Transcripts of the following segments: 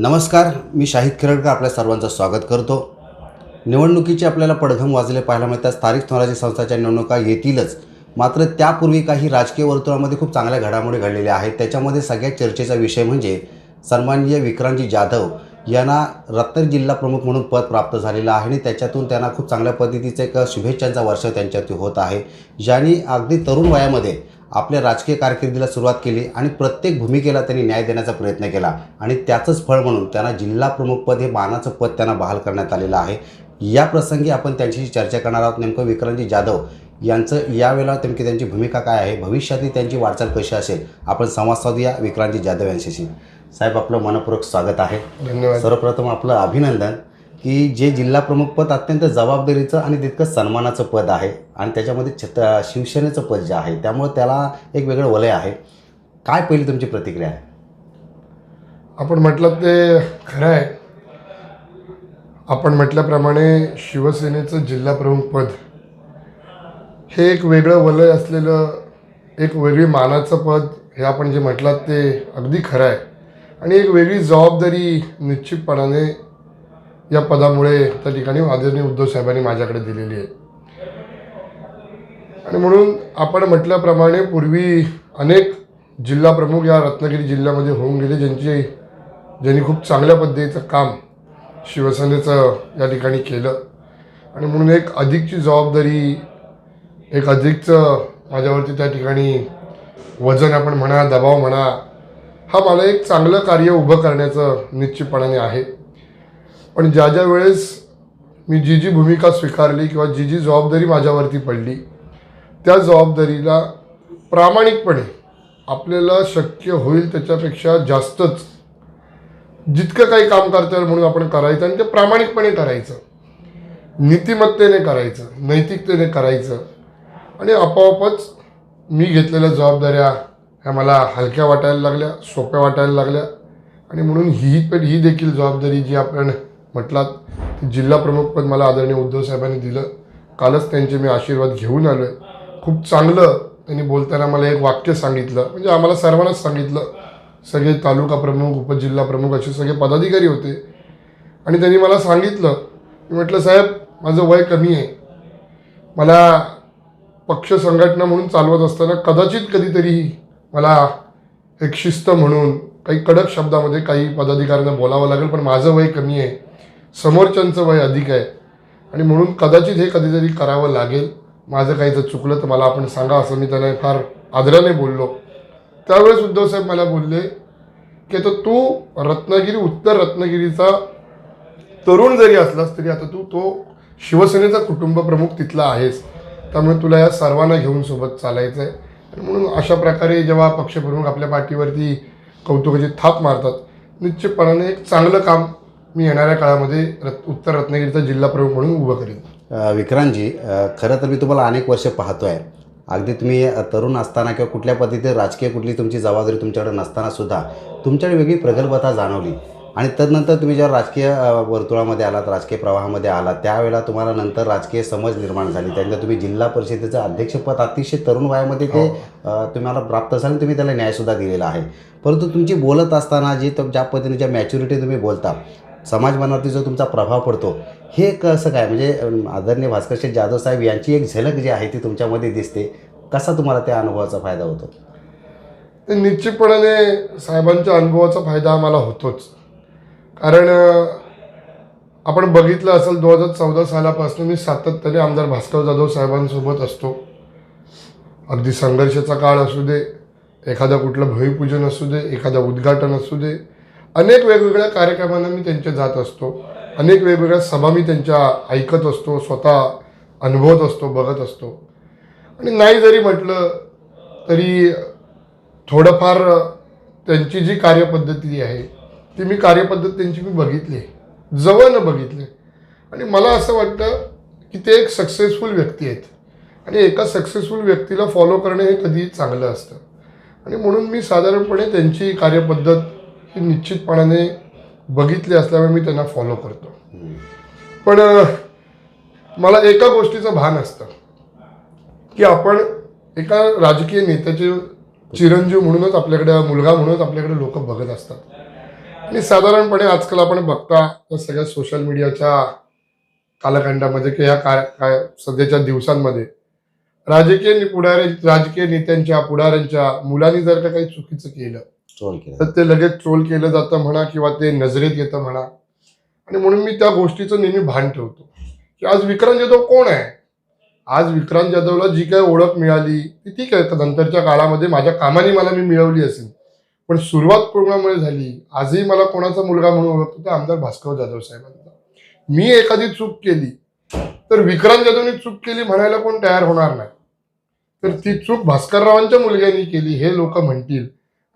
नमस्कार मी शाहिद खिरडकर आपल्या सर्वांचं स्वागत करतो. निवडणुकीचे आपल्याला पडघम वाजले पाहायला मिळतात स्थानिक स्वराज्य संस्थाच्या निवडणुका येतीलच. मात्र त्यापूर्वी काही राजकीय वर्तुळामध्ये खूप चांगल्या घडामोडी घडलेल्या आहेत. त्याच्यामध्ये सगळ्यात चर्चेचा विषय म्हणजे सन्माननीय विक्रांतजी जाधव यांना रत्नागिरी जिल्हा प्रमुख म्हणून पद प्राप्त झालेलं आहे आणि त्याच्यातून त्यांना खूप चांगल्या पद्धतीचं एक शुभेच्छांचा वर्ष त्यांच्यावरती होत आहे. ज्यांनी अगदी तरुण वयामध्ये आपल्या राजकीय कारकिर्दीला सुरुवात केली आणि प्रत्येक भूमिकेला त्यांनी न्याय देण्याचा प्रयत्न केला. आणि त्याचंच फळ म्हणून त्यांना जिल्हा प्रमुखपद हे मानाचं पद त्यांना बहाल करण्यात आलेलं आहे. या प्रसंगी आपण त्यांच्याशी चर्चा करणार आहोत. नेमकं विक्रांतजी जाधव यांचं यावेळेला नेमकी त्यांची भूमिका काय आहे? भविष्यातली त्यांची वाटचाल कशी असेल? आपण संवाद साधूया विक्रांतजी जाधव यांच्याशी. साहेब आपलं मनपूर्वक स्वागत आहे. धन्यवाद. सर्वप्रथम आपलं अभिनंदन. की जे जिल्हा प्रमुखपद अत्यंत जबाबदारीचं आणि तितकं सन्मानाचं पद आहे आणि त्याच्यामध्ये छत शिवसेनेचं पद जे आहे त्यामुळे त्याला एक वेगळं वलय आहे. काय पहिली तुमची प्रतिक्रिया आहे? आपण म्हटलं ते खरं आहे. आपण म्हटल्याप्रमाणे शिवसेनेचं जिल्हा प्रमुख पद हे एक वेगळं वलय असलेलं एक वेगळी मानाचं पद हे आपण जे म्हटलं ते अगदी खरं आहे. आणि एक वेगळी जबाबदारी निश्चितपणाने या पदामुळे त्या ठिकाणी आदरणीय उद्धव साहेबांनी माझ्याकडे दिलेली आहे. आणि म्हणून आपण म्हटल्याप्रमाणे पूर्वी अनेक जिल्हा प्रमुख या रत्नागिरी जिल्ह्यामध्ये होऊन गेले ज्यांची ज्यांनी खूप चांगल्या पद्धतीचं काम शिवसेनेचं या ठिकाणी केलं. आणि म्हणून एक अधिकची जबाबदारी एक अधिकचं माझ्यावरती त्या ठिकाणी वजन आपण म्हणा दबाव म्हणा हा मला एक चांगलं कार्य उभं करण्याचं निश्चितपणाने आहे. पण ज्या ज्या वेळेस मी जी जी भूमिका स्वीकारली किंवा जी जी जबाबदारी माझ्यावरती पडली त्या जबाबदारीला प्रामाणिकपणे आपल्याला शक्य होईल त्याच्यापेक्षा जास्तच जितकं काही काम करता येईल म्हणून आपण करायचं आणि ते प्रामाणिकपणे करायचं. नीतिमत्तेने करायचं नैतिकतेने करायचं. आणि आपोआपच मी घेतलेल्या जबाबदाऱ्या ह्या मला हलक्या वाटायला लागल्या सोप्या वाटायला लागल्या. आणि म्हणून ही पण ही देखील जबाबदारी जी आपण म्हटलात जिल्हा प्रमुखपद मला आदरणीय उद्धव साहेबांनी दिलं. कालच त्यांचे मी आशीर्वाद घेऊन आलो आहे खूप चांगलं त्यांनी बोलताना मला एक वाक्य सांगितलं. म्हणजे आम्हाला सर्वांनाच सांगितलं. सगळे तालुका प्रमुख उपजिल्हा प्रमुख असे सगळे पदाधिकारी होते. आणि त्यांनी मला सांगितलं. मी म्हटलं साहेब माझं वय कमी आहे. मला पक्ष संघटना म्हणून चालवत असताना कदाचित कधीतरी मला एक शिस्त म्हणून काही कडक शब्दामध्ये काही पदाधिकाऱ्यांना बोलावं लागेल पण माझं वय कमी आहे. समोरच्यांचं वय अधिक आहे. आणि म्हणून कदाचित हे कधीतरी करावं लागेल. माझं काही जर चुकलं तर मला आपण सांगा असं मी त्यांना फार आदराने बोललो. त्यावेळेस उद्धव साहेब मला बोलले की आता तू रत्नागिरी उत्तर रत्नागिरीचा तरुण जरी असलास तरी आता तू तो शिवसेनेचा कुटुंब प्रमुख तिथला आहेस. त्यामुळे तुला या सर्वांना घेऊन सोबत चालायचं आहे आणि म्हणून अशा प्रकारे जेव्हा पक्षप्रमुख आपल्या पाठीवरती कौतुकाची थाप मारतात निश्चितपणाने एक चांगलं काम मी येणाऱ्या काळामध्ये रत् उत्तर रत्नागिरीचा जिल्हा प्रमुख म्हणून उभं करेन. अ, विक्रांतजी अ, खरं तर मी तुम्हाला अनेक वर्ष पाहतोय. अगदी तुम्ही अ, तरुण असताना किंवा कुठल्या पद्धतीने राजकीय कुठली तुमची जबाबदारी तुमच्याकडे नसताना सुद्धा तुमच्याकडे वेगळी प्रगल्भता जाणवली. आणि तदनंतर तुम्ही जेव्हा राजकीय अ, वर्तुळामध्ये आलात राजकीय प्रवाहामध्ये आलात त्यावेळेला तुम्हाला नंतर राजकीय समज निर्माण झाली. त्यानंतर तुम्ही जिल्हा परिषदेचं अध्यक्षपद अतिशय तरुण वयामध्ये ते अ, तुम्हाला प्राप्त झालं आणि तुम्ही त्याला न्यायसुद्धा दिलेला आहे. परंतु तुमची बोलत असताना जी ज्या पद्धतीने ज्या मॅच्युरिटी तुम्ही बोलता समाजमनावरती जो तुमचा प्रभाव पडतो हे कसं काय? म्हणजे आदरणीय आदरणीय भास्करशेठ जाधव साहेब यांची एक झलक जी आहे ती तुमच्यामध्ये दिसते. कसा तुम्हाला त्या अनुभवाचा फायदा होतो? निश्चितपणाने साहेबांच्या अनुभवाचा फायदा आम्हाला होतोच. कारण आपण बघितलं असेल दोन हजार चौदा सालापासून मी सातत्याने आमदार भास्कर जाधव साहेबांसोबत असतो. अगदी संघर्षाचा काळ असू दे एखादं कुठलं भूमिपूजन असू दे एखादं उद्घाटन असू दे अनेक वेगवेगळ्या कार्यक्रमांना मी त्यांच्या जात असतो. अनेक वेगवेगळ्या सभा मी त्यांच्या ऐकत असतो स्वतः अनुभवत असतो बघत असतो. आणि नाही जरी म्हटलं तरी थोडंफार त्यांची जी कार्यपद्धती आहे ती मी कार्यपद्धत त्यांची मी बघितली. आहे जवळनं बघितली. आणि मला असं वाटतं की ते एक सक्सेसफुल व्यक्ती आहेत. आणि एका सक्सेसफुल व्यक्तीला फॉलो करणे हे कधीही चांगलं असतं. आणि म्हणून मी साधारणपणे त्यांची कार्यपद्धत ही निश्चितपणाने बघितली असल्यामुळे मी त्यांना फॉलो करतो. पण मला एका गोष्टीचं भान असतं की आपण एका राजकीय नेत्याचे चिरंजीव म्हणूनच आपल्याकडे मुलगा म्हणूनच आपल्याकडे लोक बघत असतात. आणि साधारणपणे आजकाल आपण बघता तर सगळ्या सोशल मीडियाच्या कालखंडामध्ये किंवा ह्या काय काय सध्याच्या दिवसांमध्ये राजकीय पुढाऱ्या राजकीय नेत्यांच्या पुढाऱ्यांच्या मुलांनी जर का काही चुकीचं केलं ट्रोल केलं तर ते लगेच ट्रोल केलं जातं म्हणा किंवा ते नजरेत येतं म्हणा. आणि म्हणून मी त्या गोष्टीचं नेहमी भान ठेवतो. की आज विक्रांत जाधव कोण आहे? आज विक्रांत जाधवला जी काही ओळख मिळाली ती ठीक आहे. तर नंतरच्या काळामध्ये माझ्या कामाने मला मी मिळवली असेल. पण सुरुवात कोणामुळे झाली? आजही मला कोणाचा मुलगा म्हणून ओळखतो ते आमदार भास्कर जाधव साहेबांचा. मी एखादी चूक केली तर विक्रांत जाधवनी चूक केली म्हणायला कोण तयार होणार नाही. तर ती चूक भास्कररावांच्या मुलग्यांनी केली हे लोक म्हणतील.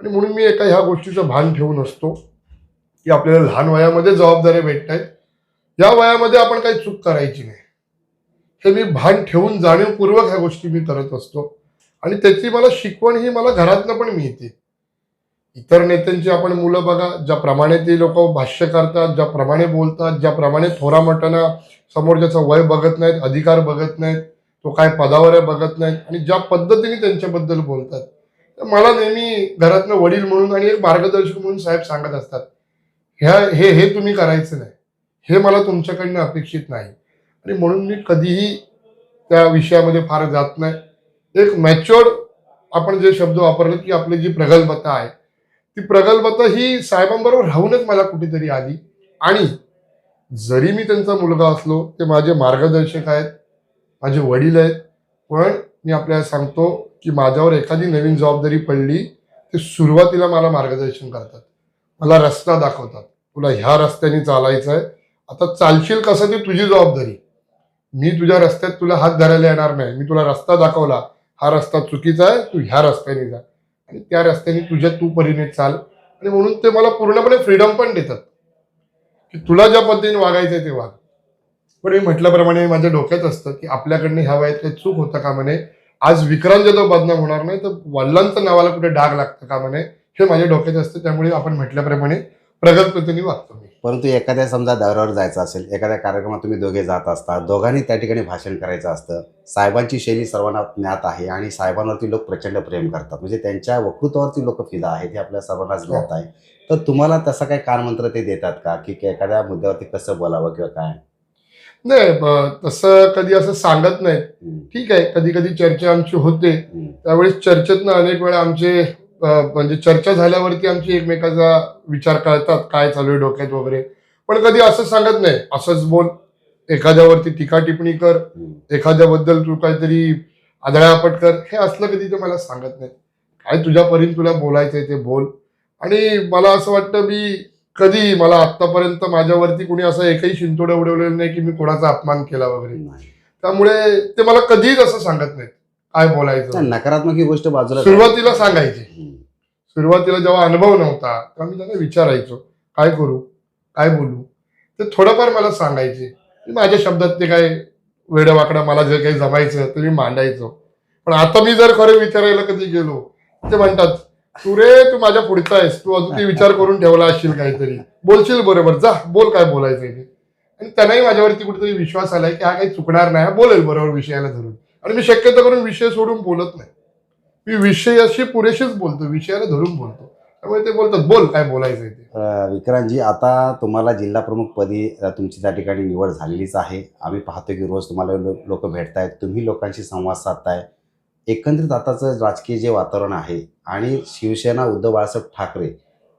आणि म्हणून मी एका ह्या गोष्टीचं भान ठेवून असतो की आपल्याला लहान वयामध्ये जबाबदाऱ्या भेटत आहेत या वयामध्ये आपण काही चूक करायची नाही. हे मी भान ठेवून जाणीवपूर्वक ह्या गोष्टी मी करत असतो. आणि त्याची मला शिकवण ही मला घरातनं पण मिळते. इतर नेत्यांची आपण मुलं बघा ज्याप्रमाणे ते लोक भाष्य करतात ज्याप्रमाणे बोलतात ज्याप्रमाणे थोरा समोरच्याचा समोरच्याचं वय बघत नाहीत अधिकार बघत नाहीत तो काय पदावर आहे बघत नाहीत आणि ज्या पद्धतीने त्यांच्याबद्दल बोलतात तर मला नेहमी घरातनं वडील म्हणून आणि एक मार्गदर्शक म्हणून साहेब सांगत असतात ह्या हे हे तुम्ही करायचं नाही. हे मला तुमच्याकडनं अपेक्षित नाही. आणि म्हणून मी कधीही त्या विषयामध्ये फार जात नाही. एक मॅच्युअर्ड आपण जे शब्द वापरले की आपली जी प्रगल्भता आहे ती प्रगल्भता ही साहेबांबरोबर राहूनच मला कुठेतरी आली. आणि जरी मी त्यांचा मुलगा असलो ते माझे मार्गदर्शक आहेत माझे वडील आहेत पण मी आपल्याला सांगतो की माझ्यावर एखादी नवीन जबाबदारी पडली ते सुरुवातीला मला मार्गदर्शन करतात. मला रस्ता दाखवतात. तुला ह्या रस्त्याने चालायचं आहे आता चालशील कसं ती तुझी जबाबदारी. मी तुझ्या रस्त्यात तुला हात धरायला येणार नाही. मी तुला रस्ता दाखवला. हा रस्ता चुकीचा आहे. तू ह्या रस्त्याने जा. आणि त्या रस्त्याने तुझ्या तू परीने चाल. आणि म्हणून ते मला पूर्णपणे फ्रीडम पण देतात. की तुला ज्या पद्धतीने वागायचं आहे ते वाग. पण मी म्हटल्याप्रमाणे माझ्या डोक्यात असतं की आपल्याकडनं ह्या वयात काही चूक होता का म्हणे? आज विक्रांत जाधव बदनाम होणार नाही तर वडिलांच्या नावाला कुठे डाग लागतं का म्हणे? हे माझ्या डोक्यात असतं त्यामुळे आपण म्हटल्याप्रमाणे प्रगल्भतेने वागतो मी. परंतु एखाद्या समजा दौऱ्यावर जायचं असेल एखाद्या कार्यक्रमात तुम्ही दोघे जात असता दोघांनी त्या ठिकाणी भाषण करायचं असतं साहेबांची शैली सर्वांना ज्ञात आहे आणि साहेबांवरती लोक प्रचंड प्रेम करतात. म्हणजे त्यांच्या वक्तृत्वावरती लोक फिदा आहेत हे आपल्या सर्वांनाच ज्ञात आहे. तर तुम्हाला तसं काही कानमंत्र ते देतात का? की एखाद्या मुद्द्यावरती कसं बोलावं किंवा काय? नाही तसं कधी असं सांगत हम्म, ठीक आहे कधी कधी चर्चा आमची होते. त्यावेळेस चर्चेतनं अनेक वेळा आमचे म्हणजे चर्चा झाल्यावरती आमची एकमेकाचा विचार कळतात काय चालू आहे डोक्यात वगैरे. पण कधी असं सांगत नाही. असंच बोल एखाद्यावरती टीका टिप्पणी कर. एखाद्याबद्दल तू काहीतरी आदळापट कर हे असलं कधी ते मला सांगत नाही. काय तुझ्या परीन तुला बोलायचंय ते बोल. आणि मला असं वाटतं मी कधी मला आतापर्यंत माझ्यावरती कुणी असं एकही शिंतोडं उडवलेलं नाही की मी कोणाचा अपमान केला वगैरे. त्यामुळे ते मला कधीच असं सांगत नाहीत. काय बोलायचं? नकारात्मक ही गोष्ट बाजूला. सुरुवातीला सांगायची. सुरुवातीला जेव्हा अनुभव नव्हता तेव्हा मी त्यांना विचारायचो काय करू? काय बोलू? ते थोडंफार मला सांगायचे मी माझ्या शब्दात ते काय वेडवाकडं मला जे काही जमायचं ते मी मांडायचो. पण आता मी जर खरं विचारायला कधी गेलो ते म्हणतात तू रे तू माझ्या पुढचा आहेस. तू अजून विचार करून ठेवला असशील काहीतरी. बोलशील बरोबर जा बोल काय बोलायचं ते. आणि त्यांनाही माझ्यावरती कुठेतरी विश्वास आलाय की हा काही चुकणार नाही. हा बोलेल बरोबर विषयाला धरून. आणि मी शक्यतो करून विषय सोडून बोलत नाही. मी विषयाशी पुरेशीच बोलतो विषयाला धरून बोलतो. त्यामुळे ते बोलतात बोल काय बोलायचंय ते. विक्रांतजी आता तुम्हाला जिल्हा प्रमुख पदी तुमची त्या ठिकाणी निवड झालेलीच आहे. आम्ही पाहतो की रोज तुम्हाला लोक भेटतायत. तुम्ही लोकांशी संवाद साधताय. एकंदरीत आताचं राजकीय जे वातावरण आहे आणि शिवसेना उद्धव बाळासाहेब ठाकरे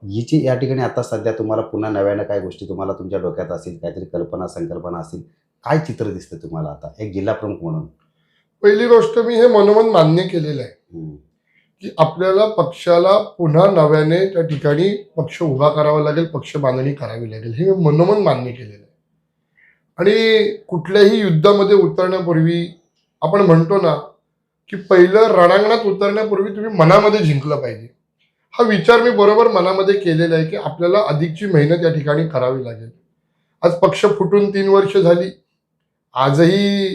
हिची या ठिकाणी आता सध्या तुम्हाला पुन्हा नव्यानं काय गोष्टी तुम्हाला तुमच्या डोक्यात असतील काहीतरी कल्पना संकल्पना असतील काय चित्र दिसतं तुम्हाला आता? एक जिल्हा प्रमुख म्हणून. पहिली गोष्ट मी हे मनोमन मान्य केलेलं आहे की आपल्याला पक्षाला पुन्हा नव्याने त्या ठिकाणी पक्ष उभा करावा लागेल पक्ष बांधणी करावी लागेल हे मनोमन मान्य केलेलं आहे. आणि कुठल्याही युद्धामध्ये उतरण्यापूर्वी आपण म्हणतो ना की पहिलं रणांगणात उतरण्यापूर्वी तुम्ही मनामध्ये जिंकलं पाहिजे. हा विचार मी बरोबर मनामध्ये केलेला आहे की आपल्याला अधिकची मेहनत या ठिकाणी करावी लागेल. आज पक्ष फुटून तीन वर्ष झाली. आजही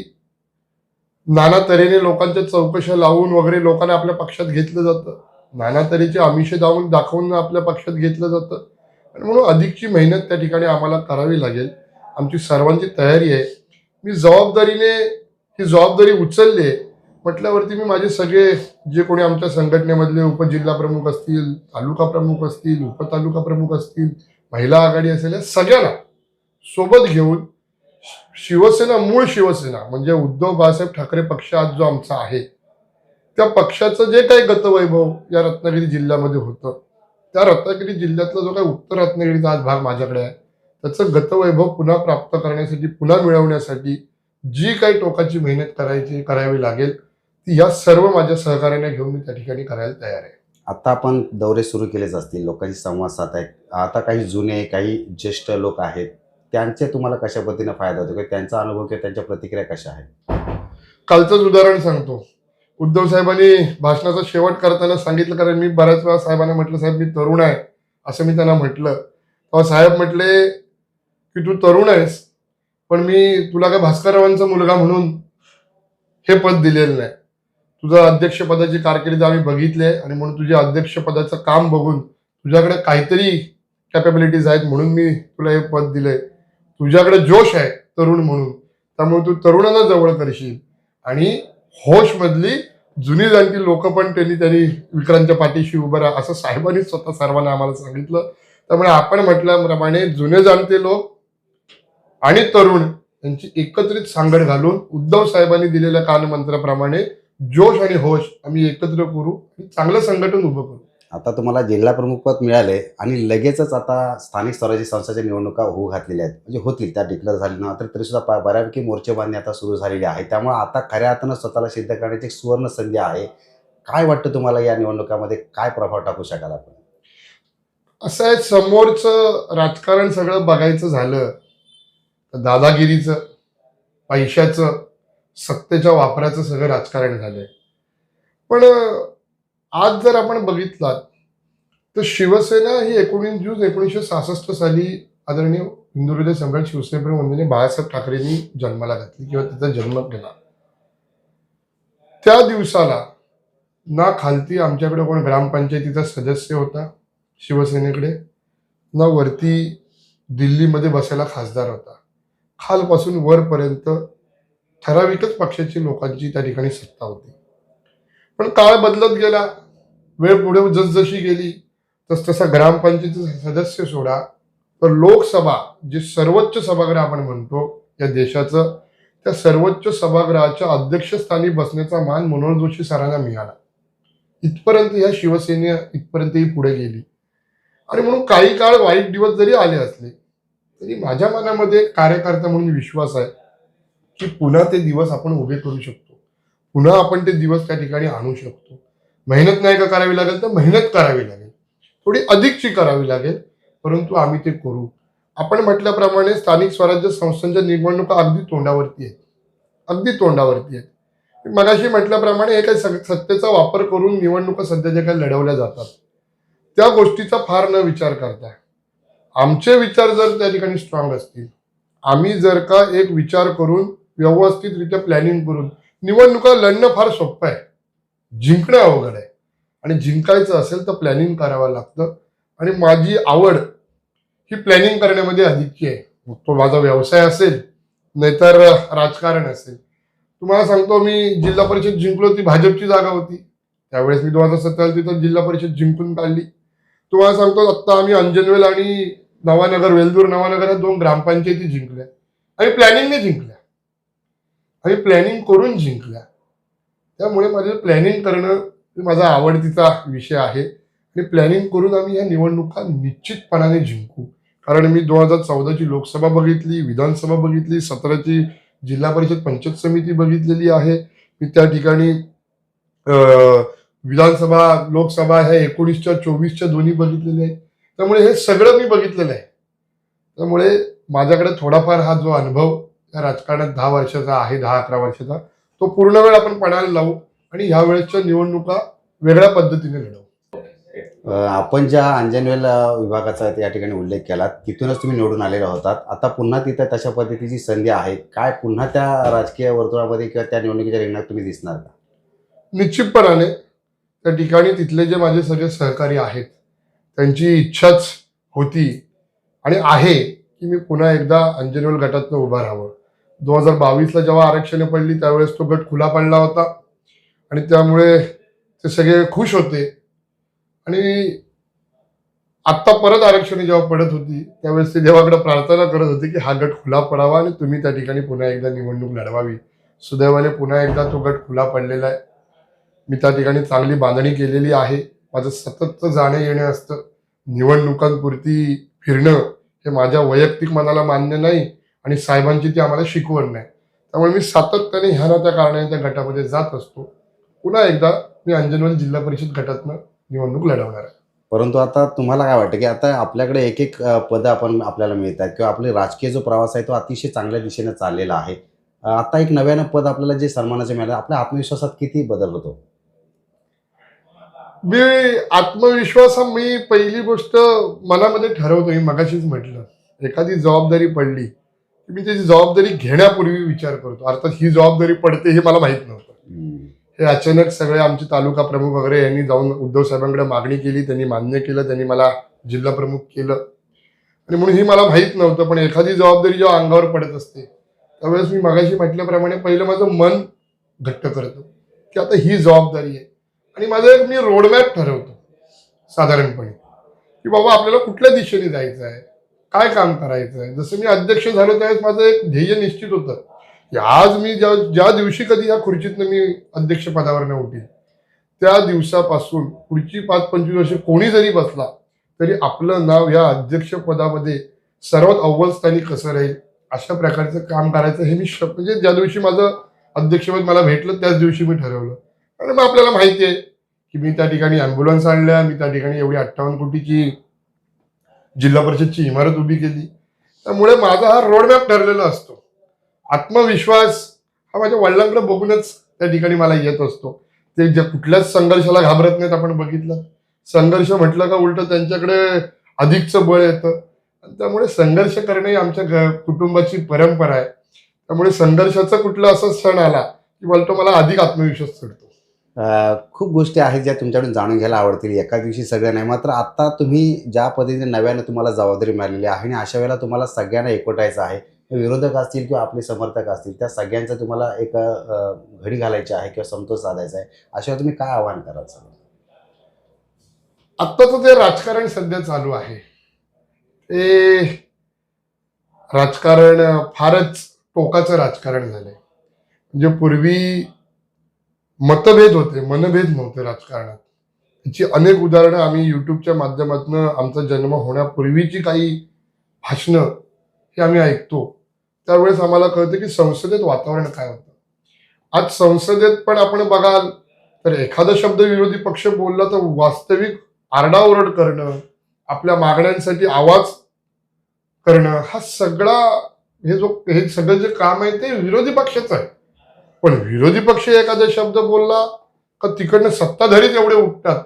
नाना तऱ्हेने लोकांच्या चौकशा लावून वगैरे लोकांना आपल्या पक्षात घेतलं जातं. नाना तऱ्हेचे आमिषे दावून दाखवून आपल्या पक्षात घेतलं जातं. आणि म्हणून अधिकची मेहनत त्या ठिकाणी आम्हाला करावी लागेल. आमची सर्वांची तयारी आहे. मी जबाबदारीने ही जबाबदारी उचलली आहे. म्हटल्यावरती मी माझे सगळे जे कोणी आमच्या संघटनेमधले उपजिल्हा प्रमुख असतील तालुका प्रमुख असतील उपतालुका प्रमुख असतील महिला आघाडी असेल या सगळ्यांना सोबत घेऊन शिवसेना मूळ शिवसेना म्हणजे उद्धव बाळासाहेब ठाकरे पक्ष आज जो आमचा आहे त्या पक्षाचं जे काही गतवैभव या रत्नागिरी जिल्ह्यामध्ये होतं त्या रत्नागिरी जिल्ह्यातला जो काही उत्तर रत्नागिरीचा आज भाग माझ्याकडे आहे त्याचं गतवैभव पुन्हा प्राप्त करण्यासाठी पुन्हा मिळवण्यासाठी जी काही टोकाची मेहनत करायची करावी लागेल ती या सर्व माझ्या सहकार्याने घेऊन मी त्या ठिकाणी करायला तयार आहे. आता आपण दौरे सुरू केलेच असतील लोकांशी संवाद साधायत आता काही जुने काही ज्येष्ठ लोक आहेत त्यांचे तुम्हाला कशा पद्धतीने फायदा होतो? किंवा त्यांचा अनुभव किंवा त्यांच्या प्रतिक्रिया कशा आहेत? कालचंच उदाहरण सांगतो. उद्धव साहेबांनी भाषणाचा शेवट करताना सांगितलं कारण मी बऱ्याच वेळा साहेबांना म्हटलं साहेब मी तरुण आहे असं मी त्यांना म्हटलं. तेव्हा साहेब म्हटले की तू तरुण आहेस पण मी तुला काय भास्कररावांचा मुलगा म्हणून हे पद दिलेलं नाही? तुझं अध्यक्षपदाची कारकिर्द आम्ही बघितली आहे आणि म्हणून तुझ्या अध्यक्षपदाचं काम बघून तुझ्याकडे काहीतरी कॅपेबिलिटीज आहेत म्हणून मी तुला हे पद दिलंय. तुझ्याकडे जोश आहे तरुण म्हणून. त्यामुळे तू तरुणांना जवळ करशील. आणि होश मधली जुनी जाणती लोक पण त्यांनी त्यांनी विक्रांतच्या पाठीशी उभं राहा. असं साहेबांनी स्वतः सर्वांना आम्हाला सांगितलं. त्यामुळे आपण म्हटल्याप्रमाणे जुने जाणते लोक आणि तरुण यांची एकत्रित सांगड घालून उद्धव साहेबांनी दिलेल्या कानमंत्राप्रमाणे जोश आणि होश आम्ही एकत्र करू आणि चांगलं संघटन उभं करू. आता तुम्हाला जिल्हा प्रमुख पद मिळाले आणि लगेचच आता स्थानिक स्वराज्य संस्थांच्या निवडणुका होऊ घातलेल्या आहेत. म्हणजे होतील त्या डिक्लेअर झाल्या ना तर तरी सुद्धा बऱ्यापैकी मोर्चेबांधणी आता सुरू झालेली आहे. त्यामुळे आता खऱ्या अर्थानं स्वतःला सिद्ध करण्याची एक सुवर्ण संधी आहे. काय वाटतं तुम्हाला या निवडणुकामध्ये? काय प्रभाव टाकू शकाल आपण? असं आहे समोरचं राजकारण सगळं बघायचं झालं तर दादागिरीचं पैशाचं सत्तेच्या वापराचं सगळं राजकारण झालंय. पण आज जर आपण बघितलात तर शिवसेना ही एकोणीस जून एकोणीसशे सहासष्ट साली आदरणीय हिंदुहृदय सम्राट शिवसेनेप्रेम वंदने बाळासाहेब ठाकरेंनी जन्माला घातली किंवा तिचा जन्म केला. त्या दिवसाला ना खालती आमच्याकडे कोण ग्रामपंचायतीचा सदस्य होता शिवसेनेकडे ना वरती दिल्लीमध्ये बसायला खासदार होता. खालपासून वरपर्यंत ठराविकच पक्षाची लोकांची त्या ठिकाणी सत्ता होती. पण काळ बदलत गेला. वेळ पुढे जसजशी गेली तस तसा ग्रामपंचायतीचा सदस्य सोडा. तर लोकसभा जे सर्वोच्च सभागृह आपण म्हणतो या देशाचं त्या सर्वोच्च सभागृहाच्या अध्यक्षस्थानी बसण्याचा मान मनोहर जोशी सरांना मिळाला. इथपर्यंत या शिवसेने इथपर्यंत ही पुढे गेली. आणि म्हणून काही काळ वाईट दिवस जरी आले असले तरी माझ्या मनामध्ये कार्यकर्ता म्हणून विश्वास आहे. की पुन्हा ते दिवस आपण उभे करू शकतो. पुन्हा आपण ते दिवस त्या ठिकाणी आणू शकतो. मेहनत नाही का करावी लागेल? तर मेहनत करावी लागेल. थोडी अधिकची करावी लागेल. परंतु आम्ही ते करू. आपण म्हटल्याप्रमाणे स्थानिक स्वराज्य संस्थांच्या निवडणुका अगदी तोंडावरती आहेत. अगदी तोंडावरती आहेत. मगाशी म्हटल्याप्रमाणे हे काही सत्तेचा वापर करून निवडणुका सध्या ज्या काही लढवल्या जातात त्या गोष्टीचा फार न विचार करता. आमचे विचार जर त्या ठिकाणी स्ट्रॉंग असतील आम्ही जर का एक विचार करून व्यवस्थितरित्या प्लॅनिंग करून. निवडणुका लढणं फार सोपं आहे. जिंकणं अवघड आहे. आणि जिंकायचं असेल तर प्लॅनिंग करावं लागतं. आणि माझी आवड ही प्लॅनिंग करण्यामध्ये अधिकची आहे. मग तो माझा व्यवसाय असेल नाहीतर राजकारण असेल. तुम्हाला सांगतो मी जिल्हा परिषद जिंकलो ती भाजपची जागा होती. त्यावेळेस मी दोन हजार सतरा तिथं जिल्हा परिषद जिंकून काढली. तुम्हाला सांगतो आत्ता आम्ही अंजनवेल आणि नवानगर वेलदूर नवानगर या दोन ग्रामपंचायती जिंकल्या. आणि प्लॅनिंगने जिंकल्या. आणि प्लॅनिंग करून जिंकल्या. त्यामुळे माझं प्लॅनिंग करणं हे माझा आवडतीचा विषय आहे. आणि प्लॅनिंग करून आम्ही या निवडणुका निश्चितपणाने जिंकू. कारण मी दोन हजार चौदाची लोकसभा बघितली विधानसभा बघितली सतराची जिल्हा परिषद पंचायत समिती बघितलेली आहे. मी त्या ठिकाणी विधानसभा लोकसभा ह्या एकोणीसच्या चोवीसच्या दोन्ही बघितलेल्या आहेत. त्यामुळे हे सगळं मी बघितलेलं आहे. त्यामुळे माझ्याकडे थोडाफार हा जो अनुभव राजकारणात दहा वर्षाचा आहे दहा अकरा वर्षाचा. तो पूर्ण वेळ आपण पणाला लावू आणि ह्या वेळेसच्या निवडणुका वेगळ्या पद्धतीने लढवू. आपण ज्या अंजनवेल विभागाचा या ठिकाणी उल्लेख केला तिथूनच तुम्ही निवडून आलेला होतात. आता पुन्हा तिथं तशा पद्धतीची संधी आहे. काय पुन्हा त्या राजकीय वर्तुळामध्ये किंवा त्या निवडणुकीच्या रिंगणात तुम्ही दिसणार का? निश्चितपणाने त्या ठिकाणी तिथले जे माझे सगळे सहकारी आहेत त्यांची इच्छाच होती आणि आहे की मी पुन्हा एकदा अंजनवेल गटातनं उभा राहावं. दोन हजार बावीसला जेव्हा आरक्षणे पडली त्यावेळेस तो गट खुला पडला होता. आणि त्यामुळे ते सगळे खुश होते. आणि आत्ता परत आरक्षणे जेव्हा पडत होती त्यावेळेस ते देवाकडे प्रार्थना करत होते की हा गट खुला पडावा आणि तुम्ही त्या ठिकाणी पुन्हा एकदा निवडणूक लढवावी. सुदैवाने पुन्हा एकदा तो गट खुला पडलेला आहे. मी त्या ठिकाणी चांगली बांधणी केलेली आहे. माझं सततचं जाणं येणं असतं. निवडणुकांपुरती फिरणं हे माझ्या वैयक्तिक मनाला मान्य नाही. आणि साहेबांची ती आम्हाला शिकवण नाही. त्यामुळे मी सातत्याने ह्या ना त्या कारणाने त्या गटामध्ये जात असतो. पुन्हा एकदा मी अंजनवेल जिल्हा परिषद गटातनं निवडणूक लढवणार आहे. परंतु आता तुम्हाला काय वाटतं की आता आपल्याकडे एक एक पदं आपण आपल्याला मिळत आहेत किंवा आपले राजकीय जो प्रवास आहे तो अतिशय चांगल्या दिशेने चाललेला आहे. आता एक नव्यानं पद आपल्याला जे सन्मानाचे मिळालं आपल्या आत्मविश्वासात किती बदल होतो? मी आत्मविश्वास मी पहिली गोष्ट मनामध्ये ठरवतो मी मगाशीच म्हटलं. एखादी जबाबदारी पडली मी त्याची जबाबदारी घेण्यापूर्वी विचार करतो. अर्थात ही जबाबदारी पडते हे मला माहीत नव्हतं. हे अचानक सगळे आमचे तालुका प्रमुख वगैरे यांनी जाऊन उद्धव साहेबांकडे मागणी केली त्यांनी मान्य केलं त्यांनी मला जिल्हा प्रमुख केलं. आणि म्हणून ही मला माहीत नव्हतं पण एखादी जबाबदारी जेव्हा अंगावर पडत असते त्यावेळेस मी मगाशी म्हटल्याप्रमाणे पहिलं माझं मन घट्ट करतो की आता ही जबाबदारी आहे. आणि माझं एक मी रोडमॅप ठरवतो साधारणपणे की बाबा आपल्याला कुठल्या दिशेने जायचं आहे? काय काम करायचं आहे जसं मी अध्यक्ष झालो त्यावेळेस माझं एक ध्येय निश्चित होतं. की आज मी ज्या ज्या दिवशी कधी या खुर्चीतनं मी अध्यक्षपदावर उठेल त्या दिवसापासून पुढची पाच पंचवीस वर्ष कोणी जरी बसला तरी आपलं नाव या अध्यक्षपदामध्ये सर्वात अव्वल स्थानी कसं राहील अशा प्रकारचं काम करायचं हे मी श म्हणजे ज्या दिवशी माझं अध्यक्षपद मला भेटलं त्याच दिवशी मी ठरवलं. आणि मग आपल्याला माहिती आहे की मी त्या ठिकाणी ॲम्ब्युलन्स आणल्या मी त्या ठिकाणी एवढी अठ्ठावन्न कोटीची जिल्हा परिषदची इमारत उभी केली. त्यामुळे माझा हा रोडमॅप ठरलेला असतो. आत्मविश्वास हा माझ्या वडिलांकडे बघूनच त्या ठिकाणी मला येत असतो. ते ज्या कुठल्याच संघर्षाला घाबरत नाहीत आपण बघितलं. संघर्ष म्हटलं का उलट त्यांच्याकडे अधिकचं बळ येतं. आणि त्यामुळे संघर्ष करणे ही आमच्या कुटुंबाची परंपरा आहे. त्यामुळे संघर्षाचा कुठला असा सण आला की बोलतो मला अधिक आत्मविश्वास चढतो. खूप गोष्टी आहेत ज्या तुमच्याकडून जाणून घ्यायला आवडतील. एका दिवशी सगळं नाही मात्र आत्ता तुम्ही ज्या पद्धतीने नव्यानं तुम्हाला जबाबदारी मिळालेली आहे आणि अशा वेळेला तुम्हाला सगळ्यांना एकवटायचं आहे विरोधक असतील किंवा आपले समर्थक असतील त्या सगळ्यांचं तुम्हाला एक घडी घालायची आहे किंवा समतोल साधायचा आहे अशा वेळेला तुम्ही काय आव्हान कराल सर? आत्ताचं जे राजकारण सध्या चालू आहे. ते राजकारण फारच टोकाचं राजकारण झालंय. म्हणजे पूर्वी मतभेद होते मनभेद नव्हते राजकारणात. याची अनेक उदाहरणं आम्ही युट्यूबच्या माध्यमातून आमचा जन्म होण्यापूर्वीची काही भाषणं हे आम्ही ऐकतो. त्यावेळेस आम्हाला कळतं की संसदेत वातावरण काय होतं. आज संसदेत पण आपण बघाल तर एखादा शब्द विरोधी पक्ष बोलला तर वास्तविक आरडाओरड करणं आपल्या मागण्यांसाठी आवाज करणं हा सगळा हे जो हे सगळं जे काम आहे ते विरोधी पक्षाचं आहे. पण विरोधी पक्ष एखादा शब्द बोलला का तिकडनं सत्ताधारीच एवढे उठतात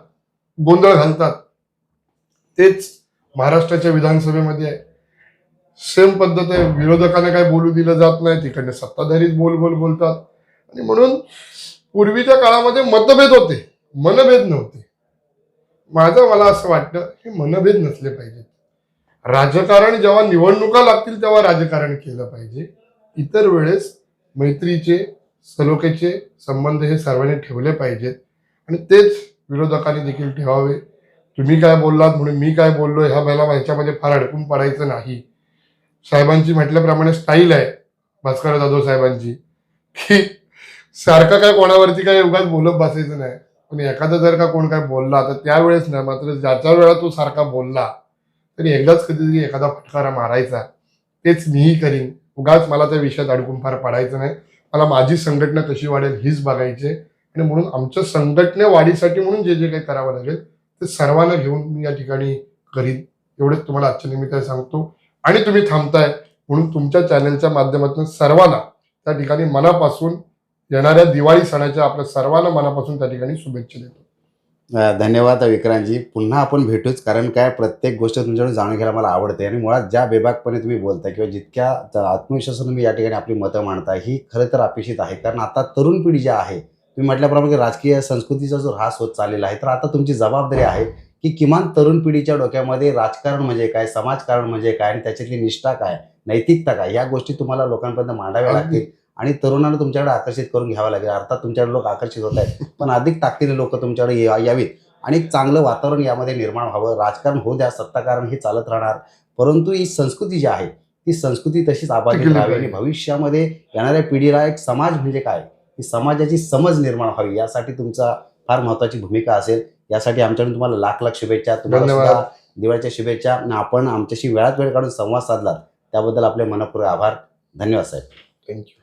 गोंधळ घालतात. तेच महाराष्ट्राच्या विधानसभेमध्ये आहे. सेम पद्धत आहे. विरोधकांना काय बोलू दिलं जात नाही तिकडनं सत्ताधारीच बोल बोल बोलतात. आणि म्हणून पूर्वीच्या काळामध्ये मतभेद होते मनभेद नव्हते. माझं मला असं वाटतं हे मनभेद नसले पाहिजेत. राजकारण जेव्हा निवडणुका लागतील तेव्हा राजकारण केलं पाहिजे. इतर वेळेस मैत्रीचे सलोखेचे संबंध हे सर्वांनी ठेवले पाहिजेत. आणि तेच विरोधकांनी देखील ठेवावे. तुम्ही काय बोललात म्हणून मी काय बोललो ह्या मला ह्याच्यामध्ये फार अडकून पडायचं नाही. साहेबांची म्हटल्याप्रमाणे स्टाईल आहे भास्कर जाधव साहेबांची. की सारखं काय कोणावरती काय उगाच बोलत बसायचं नाही. पण एखादा जर का कोण काय बोलला तर त्यावेळेस ना मात्र ज्याच्या वेळा तो सारखा बोलला तरी एकदाच कधीतरी एखादा फटकारा मारायचा. तेच मीही करीन. उगाच मला त्या विषयात अडकून फार पडायचं नाही. मला माझी संघटना कशी वाढेल हीच बघायची आहे. आणि म्हणून आमच्या संघटने वाढीसाठी म्हणून जे जे काही करावं लागेल ते सर्वांना घेऊन मी या ठिकाणी करीन. एवढंच तुम्हाला आजच्या निमित्ताने सांगतो. आणि तुम्ही थांबताय म्हणून तुमच्या चॅनलच्या माध्यमातून सर्वांना त्या ठिकाणी मनापासून येणाऱ्या दिवाळी सणाच्या आपल्या सर्वांना मनापासून त्या ठिकाणी शुभेच्छा देतो. धन्यवाद विक्रांतजी. पुन्हा आपण भेटूच कारण काय प्रत्येक गोष्ट तुमच्याकडून जाणून घ्यायला मला आवडते आणि मुळात ज्या बेबाकपणे तुम्ही बोलताय किंवा जितक्या आत्मविश्वासाने तुम्ही या ठिकाणी आपली मतं मांडताय ही खरं तर अपेक्षित आहे. कारण आता तरुण पिढी जी आहे तुम्ही म्हटल्याप्रमाणे राजकीय संस्कृतीचा जो ऱ्हास होत चाललेला आहे तर आता तुमची जबाबदारी आहे की किमान तरुण पिढीच्या डोक्यामध्ये राजकारण म्हणजे काय समाजकारण म्हणजे काय आणि त्याच्यातली निष्ठा काय नैतिकता काय या गोष्टी तुम्हाला लोकांपर्यंत मांडाव्या. लागतील. आणि तरुणांना तुमच्याकडे आकर्षित करून घ्यावं लागेल. अर्थात तुमच्याकडे लोक आकर्षित होत आहेत. पण अधिक ताकदीने लोक तुमच्याकडे या- यावीत. आणि एक चांगलं वातावरण यामध्ये निर्माण व्हावं. राजकारण होऊ द्या सत्ताकारण हे चालत राहणार. परंतु ही संस्कृती जी आहे ती संस्कृती तशीच टिकली राहावी. आणि. भविष्यामध्ये येणाऱ्या पिढीला एक समाज म्हणजे काय? ही समाजाची समज निर्माण व्हावी. यासाठी तुमचा फार महत्त्वाची भूमिका असेल. यासाठी आमच्याकडून तुम्हाला लाख लाख शुभेच्छा. तुम्हाला दिवाळीच्या शुभेच्छा. आणि आपण आमच्याशी वेळात वेळ काढून संवाद साधला त्याबद्दल आपले मनपूर्वक आभार. धन्यवाद साहेब. थँक्यू